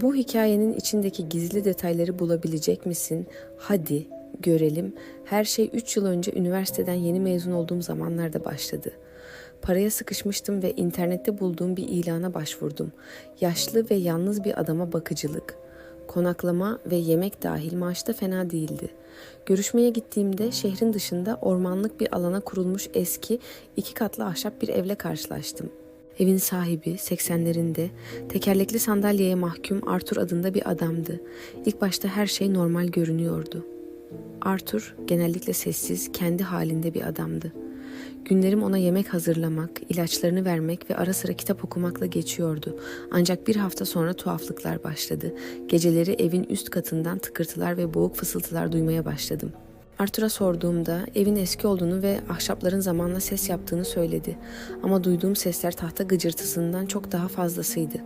Bu hikayenin içindeki gizli detayları bulabilecek misin? Hadi görelim. Her şey 3 yıl önce üniversiteden yeni mezun olduğum zamanlarda başladı. Paraya sıkışmıştım ve internette bulduğum bir ilana başvurdum. Yaşlı ve yalnız bir adama bakıcılık. Konaklama ve yemek dahil maaş da fena değildi. Görüşmeye gittiğimde şehrin dışında ormanlık bir alana kurulmuş eski iki katlı ahşap bir evle karşılaştım. Evin sahibi 80'lerinde tekerlekli sandalyeye mahkum Arthur adında bir adamdı. İlk başta her şey normal görünüyordu. Arthur genellikle sessiz, kendi halinde bir adamdı. Günlerim ona yemek hazırlamak, ilaçlarını vermek ve ara sıra kitap okumakla geçiyordu. Ancak bir hafta sonra tuhaflıklar başladı. Geceleri evin üst katından tıkırtılar ve boğuk fısıltılar duymaya başladım. Arthur'a sorduğumda evin eski olduğunu ve ahşapların zamanla ses yaptığını söyledi. Ama duyduğum sesler tahta gıcırtısından çok daha fazlasıydı.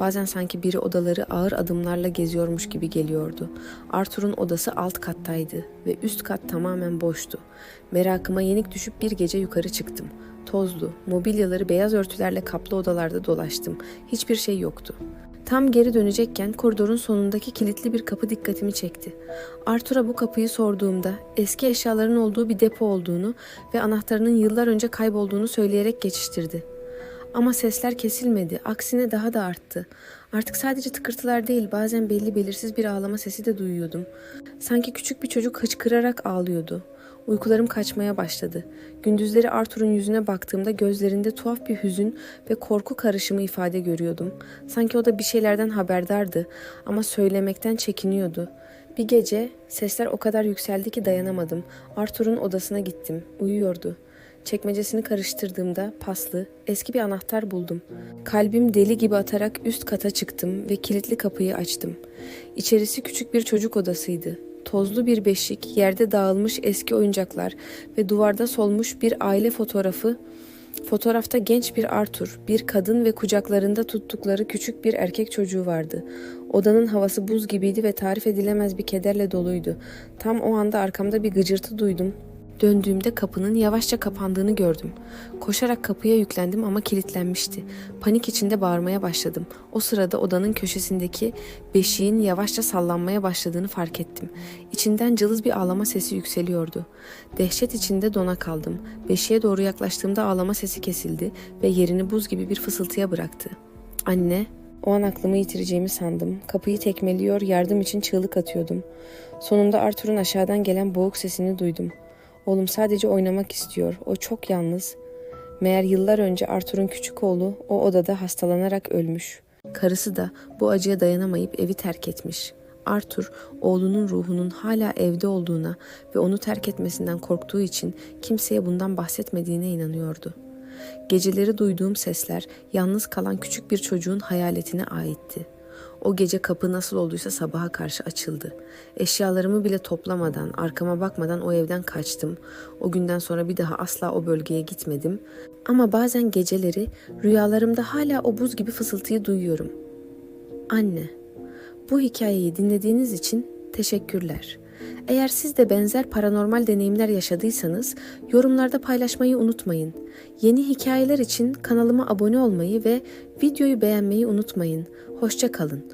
Bazen sanki biri odaları ağır adımlarla geziyormuş gibi geliyordu. Arthur'un odası alt kattaydı ve üst kat tamamen boştu. Merakıma yenik düşüp bir gece yukarı çıktım. Tozlu, mobilyaları beyaz örtülerle kaplı odalarda dolaştım. Hiçbir şey yoktu. Tam geri dönecekken koridorun sonundaki kilitli bir kapı dikkatimi çekti. Arthur'a bu kapıyı sorduğumda eski eşyaların olduğu bir depo olduğunu ve anahtarının yıllar önce kaybolduğunu söyleyerek geçiştirdi. Ama sesler kesilmedi, aksine daha da arttı. Artık sadece tıkırtılar değil, bazen belli belirsiz bir ağlama sesi de duyuyordum. Sanki küçük bir çocuk hıçkırarak ağlıyordu. Uykularım kaçmaya başladı. Gündüzleri Arthur'un yüzüne baktığımda gözlerinde tuhaf bir hüzün ve korku karışımı ifade görüyordum. Sanki o da bir şeylerden haberdardı ama söylemekten çekiniyordu. Bir gece sesler o kadar yükseldi ki dayanamadım. Arthur'un odasına gittim. Uyuyordu. Çekmecesini karıştırdığımda paslı, eski bir anahtar buldum. Kalbim deli gibi atarak üst kata çıktım ve kilitli kapıyı açtım. İçerisi küçük bir çocuk odasıydı. Tozlu bir beşik, yerde dağılmış eski oyuncaklar ve duvarda solmuş bir aile fotoğrafı. Fotoğrafta genç bir Arthur, bir kadın ve kucaklarında tuttukları küçük bir erkek çocuğu vardı. Odanın havası buz gibiydi ve tarif edilemez bir kederle doluydu. Tam o anda arkamda bir gıcırtı duydum. Döndüğümde kapının yavaşça kapandığını gördüm. Koşarak kapıya yüklendim ama kilitlenmişti. Panik içinde bağırmaya başladım. O sırada odanın köşesindeki beşiğin yavaşça sallanmaya başladığını fark ettim. İçinden cılız bir ağlama sesi yükseliyordu. Dehşet içinde dona kaldım. Beşiğe doğru yaklaştığımda ağlama sesi kesildi ve yerini buz gibi bir fısıltıya bıraktı. Anne, o an aklımı yitireceğimi sandım. Kapıyı tekmeliyor, yardım için çığlık atıyordum. Sonunda Arthur'un aşağıdan gelen boğuk sesini duydum. Oğlum sadece oynamak istiyor. O çok yalnız. Meğer yıllar önce Arthur'un küçük oğlu o odada hastalanarak ölmüş. Karısı da bu acıya dayanamayıp evi terk etmiş. Arthur, oğlunun ruhunun hala evde olduğuna ve onu terk etmesinden korktuğu için kimseye bundan bahsetmediğine inanıyordu. Geceleri duyduğum sesler yalnız kalan küçük bir çocuğun hayaletine aitti. O gece kapı nasıl olduysa sabaha karşı açıldı. Eşyalarımı bile toplamadan, arkama bakmadan o evden kaçtım. O günden sonra bir daha asla o bölgeye gitmedim. Ama bazen geceleri rüyalarımda hala o buz gibi fısıltıyı duyuyorum. Anne, bu hikayeyi dinlediğiniz için teşekkürler. Eğer siz de benzer paranormal deneyimler yaşadıysanız yorumlarda paylaşmayı unutmayın. Yeni hikayeler için kanalıma abone olmayı ve videoyu beğenmeyi unutmayın. Hoşça kalın.